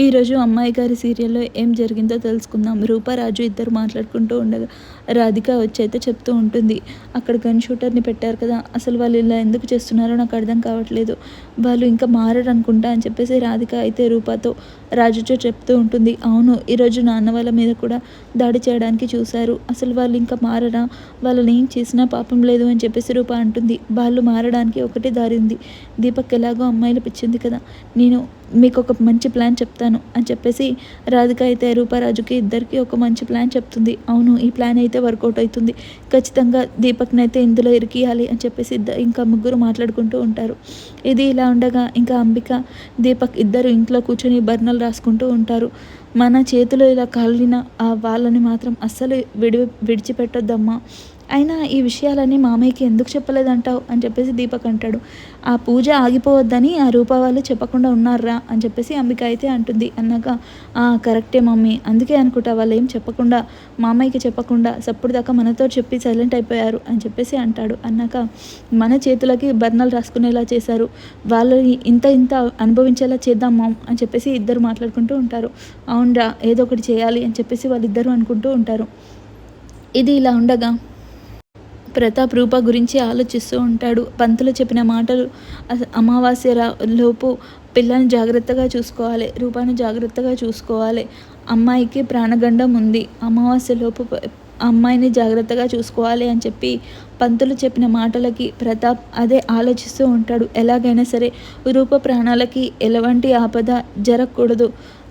ఈరోజు అమ్మాయి గారి సీరియల్లో ఏం జరిగిందో తెలుసుకుందాం. రూపారాజు ఇద్దరు మాట్లాడుకుంటూ ఉండగా రాధిక వచ్చి అయితే చెప్తూ ఉంటుంది. అక్కడ గన్ షూటర్ని పెట్టారు కదా అసలు వాళ్ళు ఇలా ఎందుకు చేస్తున్నారో నాకు అర్థం కావట్లేదు. వాళ్ళు ఇంకా మారరు అనుకుంటా అని చెప్పేసి రాధిక అయితే రూపాతో రాజుతో చెప్తూ ఉంటుంది. అవును ఈరోజు నాన్న వాళ్ళ మీద కూడా దాడి చేయడానికి చూశారు. అసలు వాళ్ళు ఇంకా మారరా? వాళ్ళని ఏం చేసినా పాపం లేదు అని చెప్పేసి రూప అంటుంది. వాళ్ళు మారడానికి ఒకటే దారి ఉంది. దీపక్ ఎలాగో అమ్మాయిలు పిచ్చింది కదా. నేను మీకు ఒక మంచి ప్లాన్ చెప్తాను అని చెప్పేసి రాధిక అయితే రూపారాజుకి ఇద్దరికి ఒక మంచి ప్లాన్ చెప్తుంది. అవును ఈ ప్లాన్ అయితే వర్కౌట్ అవుతుంది. ఖచ్చితంగా దీపక్ని అయితే ఇందులో ఇరికియాలి అని చెప్పేసి ఇంకా ముగ్గురు మాట్లాడుకుంటూ ఉంటారు. ఇది ఇలా ఉండగా ఇంకా అంబిక దీపక్ ఇద్దరు ఇంట్లో కూర్చొని బర్నలు రాసుకుంటూ ఉంటారు. మన చేతిలో ఇలా కాలిన ఆ వాళ్ళని మాత్రం అస్సలు విడి విడిచిపెట్టొద్దమ్మా. అయినా ఈ విషయాలన్నీ మామయ్యకి ఎందుకు చెప్పలేదంటావు? అని చెప్పేసి దీపక్ అంటాడు. ఆ పూజ ఆగిపోవద్దని ఆ రూప వాళ్ళు చెప్పకుండా ఉన్నారా అని చెప్పేసి అంబిక అయితే అంటుంది. అన్నాక కరెక్టే మమ్మీ. అందుకే అనుకుంటా వాళ్ళు ఏం చెప్పకుండా మామయ్యకి చెప్పకుండా సప్పుడు దాకా మనతో చెప్పి సైలెంట్ అయిపోయారు అని చెప్పేసి అంటాడు. అన్నాక మన చేతులకి బర్ణాలు రాసుకునేలా చేశారు. వాళ్ళని ఇంత ఇంత అనుభవించేలా చేద్దాం మామ్ అని చెప్పేసి ఇద్దరు మాట్లాడుకుంటూ ఉంటారు. అవునరా ఏదో ఒకటి చేయాలి అని చెప్పేసి వాళ్ళిద్దరూ అనుకుంటూ ఉంటారు. ఇది ఇలా ఉండగా ప్రతాప్ రూప గురించి ఆలోచిస్తూ ఉంటాడు. పంతులు చెప్పిన మాటలు అమావాస్య లోపు పిల్లని జాగ్రత్తగా చూసుకోవాలి. రూపాన్ని జాగ్రత్తగా చూసుకోవాలి. అమ్మాయికి ప్రాణగండం ఉంది. అమావాస్య లోపు అమ్మాయిని జాగ్రత్తగా చూసుకోవాలి అని చెప్పి పంతులు చెప్పిన మాటలకి ప్రతాప్ అదే ఆలోచిస్తూ ఉంటాడు. ఎలాగైనా సరే రూప ప్రాణాలకి ఎలాంటి ఆపద జరగకూడదు.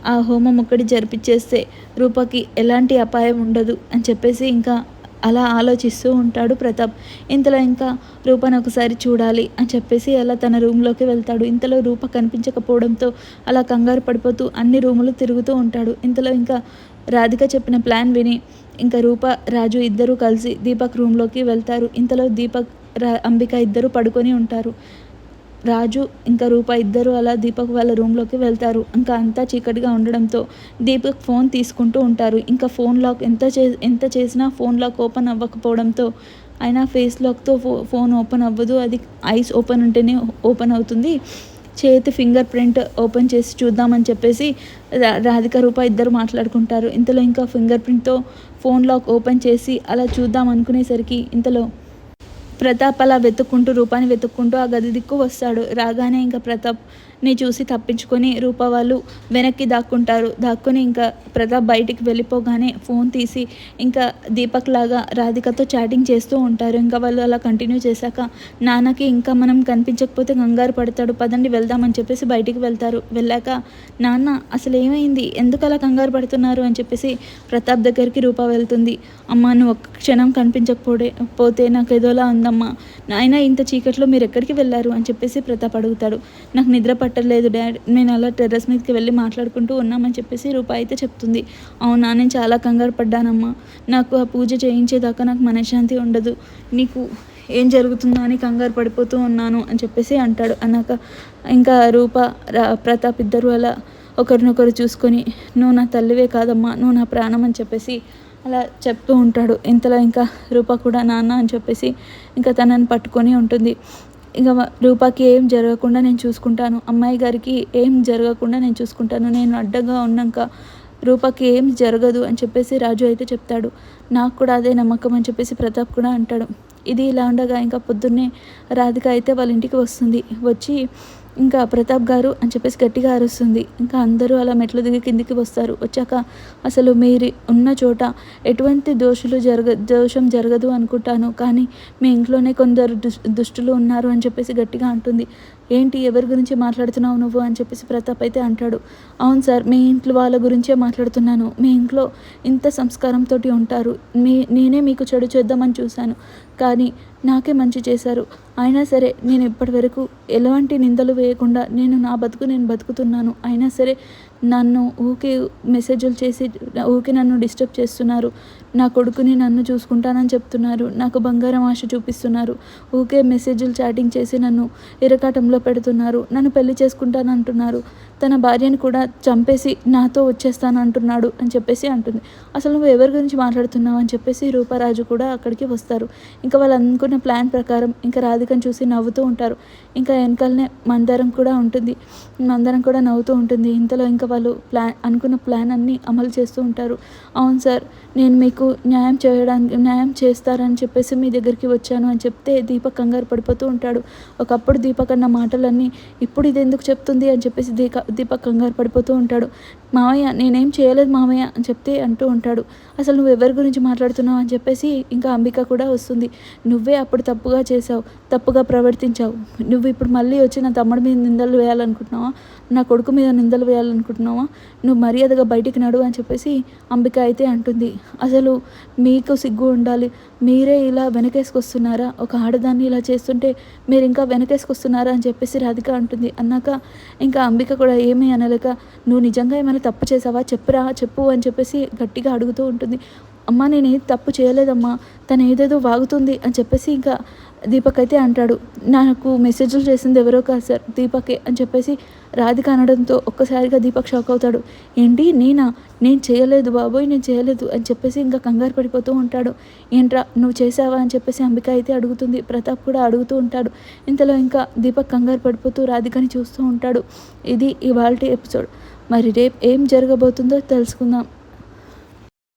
ఆ హోమం ఒక్కటి జరిపించేస్తే రూపకి ఎలాంటి అపాయం ఉండదు అని చెప్పేసి ఇంకా అలా ఆలోచిస్తూ ఉంటాడు ప్రతాప్. ఇంతలో ఇంకా రూపను ఒకసారి చూడాలి అని చెప్పేసి అలా తన రూమ్లోకి వెళ్తాడు. ఇంతలో రూప కనిపించకపోవడంతో అలా కంగారు పడిపోతూ అన్ని రూములు తిరుగుతూ ఉంటాడు. ఇంతలో ఇంకా రాధిక చెప్పిన ప్లాన్ విని ఇంకా రూప రాజు ఇద్దరూ కలిసి దీపక్ రూమ్లోకి వెళ్తారు. ఇంతలో దీపక్ రా అంబిక ఇద్దరు పడుకొని ఉంటారు. రాజు ఇంకా రూప ఇద్దరు అలా దీపక్ వాళ్ళ రూమ్లోకి వెళ్తారు. ఇంకా అంతా చీకటిగా ఉండడంతో దీపక్ ఫోన్ తీసుకుంటూ ఉంటారు. ఇంకా ఫోన్ లాక్ ఎంత చే ఎంత చేసినా ఫోన్ లాక్ ఓపెన్ అవ్వకపోవడంతో అయినా ఫేస్ లాక్తో ఫో ఫోన్ ఓపెన్ అవ్వదు. అది ఐస్ ఓపెన్ ఉంటేనే ఓపెన్ అవుతుంది. చేతి ఫింగర్ ప్రింట్ ఓపెన్ చేసి చూద్దామని చెప్పేసి రాధిక రూప ఇద్దరు మాట్లాడుకుంటారు. ఇంతలో ఇంకా ఫింగర్ ప్రింట్తో ఫోన్ లాక్ ఓపెన్ చేసి అలా చూద్దాం అనుకునేసరికి ఇంతలో ప్రతాప్ అలా వెతుక్కుంటూ రూపాన్ని వెతుక్కుంటూ ఆ గది దిక్కు వస్తాడు. రాగానే ఇంకా ప్రతాప్ ని చూసి తప్పించుకొని రూప వాళ్ళు వెనక్కి దాక్కుంటారు. దాక్కుని ఇంకా ప్రతాప్ బయటికి వెళ్ళిపోగానే ఫోన్ తీసి ఇంకా దీపక్ లాగా రాధికతో చాటింగ్ చేస్తూ ఉంటారు. ఇంకా వాళ్ళు అలా కంటిన్యూ చేశాక నాన్నకి ఇంకా మనం కనిపించకపోతే కంగారు పడతాడు. పదండి వెళ్దామని చెప్పేసి బయటికి వెళ్తారు. వెళ్ళాక నాన్న అసలు ఏమైంది? ఎందుకు అలా కంగారు పడుతున్నారు? అని చెప్పేసి ప్రతాప్ దగ్గరికి రూప వెళ్తుంది. అమ్మ నువ్వు ఒక్క క్షణం కనిపించకపోతే పోతే నాకు ఏదోలా ఉందమ్మా. నాయన ఇంత చీకట్లో మీరు ఎక్కడికి వెళ్ళారు? అని చెప్పేసి ప్రతాప్ అడుగుతాడు. నాకు నిద్ర పట్టలేదు. డాడ్ నేను అలా టెర్రస్ మీదకి వెళ్ళి మాట్లాడుకుంటూ ఉన్నామని చెప్పేసి రూప అయితే చెప్తుంది. అవునా నేను చాలా కంగారు పడ్డానమ్మా. నాకు ఆ పూజ చేయించేదాకా నాకు మనశ్శాంతి ఉండదు. నీకు ఏం జరుగుతుందో అని కంగారు పడిపోతూ ఉన్నాను అని చెప్పేసి అంటాడు. అన్నాక ఇంకా రూప ప్రతాప్ ఇద్దరు అలా ఒకరినొకరు చూసుకొని నువ్వు నా తల్లివే కాదమ్మా నువ్వు నా ప్రాణం అని చెప్పేసి అలా చెప్తూ ఉంటాడు. ఇంతలో ఇంకా రూప కూడా నాన్న అని చెప్పేసి ఇంకా తనని పట్టుకొని ఉంటుంది. ఇక రూపాకి ఏం జరగకుండా నేను చూసుకుంటాను. అమ్మాయి గారికి ఏం జరగకుండా నేను చూసుకుంటాను. నేను అడ్డగా ఉన్నాక రూపాకి ఏం జరగదు అని చెప్పేసి రాజు అయితే చెప్తాడు. నాకు కూడా అదే నమ్మకం అని చెప్పేసి ప్రతాప్ కూడా అంటాడు. ఇది ఇలా ఉండగా ఇంకా పొద్దున్నే రాధిక అయితే వాళ్ళ ఇంటికి వస్తుంది. వచ్చి ఇంకా ప్రతాప్ గారు అని చెప్పేసి గట్టిగా అరుస్తుంది. ఇంకా అందరూ అలా మెట్లు దిగి కిందికి వస్తారు. వచ్చాక అసలు మీరు ఉన్న చోట ఎటువంటి దోషులు జరగ దోషం జరగదు అనుకుంటాను. కానీ మీ ఇంట్లోనే కొందరు దుష్టులు ఉన్నారు అని చెప్పేసి గట్టిగా అంటుంది. ఏంటి ఎవరి గురించి మాట్లాడుతున్నావు నువ్వు అని చెప్పేసి ప్రతాప్ అయితే అంటాడు. అవును సార్ మీ ఇంట్లో వాళ్ళ గురించే మాట్లాడుతున్నాను. మీ ఇంట్లో ఇంత సంస్కారంతో ఉంటారు. మీ నేనే మీకు చెడు చేద్దామని చూశాను. కానీ నాకే మంచి చేశారు. అయినా సరే నేను ఇప్పటి వరకు ఎలాంటి నిందలు వేయకుండా నేను నా బతుకు నేను బతుకుతున్నాను. అయినా సరే నన్ను ఊకే మెసేజ్లు చేసి ఊకే నన్ను డిస్టర్బ్ చేస్తున్నారు. నా కొడుకుని నన్ను చూసుకుంటానని చెప్తున్నారు. నాకు బంగారం ఆశ చూపిస్తున్నారు. ఊకే మెసేజ్లు చాటింగ్ చేసి నన్ను ఇరకాటంలో పెడుతున్నారు. నన్ను పెళ్ళి చేసుకుంటానంటున్నారు. తన భార్యను కూడా చంపేసి నాతో వచ్చేస్తాను అంటున్నాడు అని చెప్పేసి అంటుంది. అసలు నువ్వు ఎవరి గురించి మాట్లాడుతున్నావు అని చెప్పేసి రూపారాజు కూడా అక్కడికి వస్తారు. ఇంకా వాళ్ళు అనుకున్న ప్లాన్ ప్రకారం ఇంకా రాధికను చూసి నవ్వుతూ ఉంటారు. ఇంకా వెనకాలనే మందరం కూడా ఉంటుంది. మందరం కూడా నవ్వుతూ ఉంటుంది. ఇంతలో ఇంకా వాళ్ళు ప్లాన్ అనుకున్న ప్లాన్ అన్నీ అమలు చేస్తూ ఉంటారు. అవును సార్ నేను మీకు న్యాయం చేయడానికి న్యాయం చేస్తారని చెప్పేసి మీ దగ్గరికి వచ్చాను అని చెప్తే దీపక్ కంగారు పడిపోతూ ఉంటాడు. ఒకప్పుడు దీపక్ అన్న మాటలన్నీ ఇప్పుడు ఇది ఎందుకు చెప్తుంది అని చెప్పేసి దీక దీపక్ కంగారు పడిపోతూ ఉంటాడు. మామయ్య నేనేం చేయలేదు మామయ్య అని చెప్తే అంటూ ఉంటాడు. అసలు నువ్వు ఎవరి గురించి మాట్లాడుతున్నావు అని చెప్పేసి ఇంకా అంబిక కూడా వస్తుంది. నువ్వే అప్పుడు తప్పుగా చేసావు తప్పుగా ప్రవర్తించావు. నువ్వు ఇప్పుడు మళ్ళీ వచ్చి నా తమ్ముడి మీద నిందలు వేయాలనుకుంటున్నావా? నా కొడుకు మీద నిందలు వేయాలనుకుంటున్నావా? నువ్వు మర్యాదగా బయటికి నడు అని చెప్పేసి అంబిక అయితే అంటుంది. అసలు మీకు సిగ్గు ఉండాలి. మీరే ఇలా వెనకేసుకొస్తున్నారా? ఒక ఆడదాన్ని ఇలా చేస్తుంటే మీరు ఇంకా వెనకేసుకొస్తున్నారా అని చెప్పేసి రాధిక అంటుంది. అన్నాక ఇంకా అంబిక కూడా ఏమీ అనలేక నువ్వు నిజంగా ఏమైనా తప్పు చేసావా? చెప్పురా చెప్పు అని చెప్పేసి గట్టిగా అడుగుతూ ఉంటుంది. అమ్మ నేను తప్పు చేయలేదమ్మా. తను ఏదేదో వాగుతుంది అని చెప్పేసి ఇంకా దీపక్ అయితే అంటాడు నాకు మెసేజ్లు చేసింది ఎవరో కాదు సార్ దీపకే అని చెప్పేసి రాధిక అనడంతో ఒక్కసారిగా దీపక్ షాక్ అవుతాడు. ఏంటి నేనా? నేను చేయలేదు బాబోయ్ నేను చేయలేదు అని చెప్పేసి ఇంకా కంగారు పడిపోతూ ఉంటాడు. ఏంట్రా నువ్వు చేసావా అని చెప్పేసి అంబిక అయితే అడుగుతుంది. ప్రతాప్ కూడా అడుగుతూ ఉంటాడు. ఇంతలో ఇంకా దీపక్ కంగారు పడిపోతూ రాధికని చూస్తూ ఉంటాడు. ఇది ఇవాళ ఎపిసోడ్. మరి రేపు ఏం జరగబోతుందో తెలుసుకుందాం.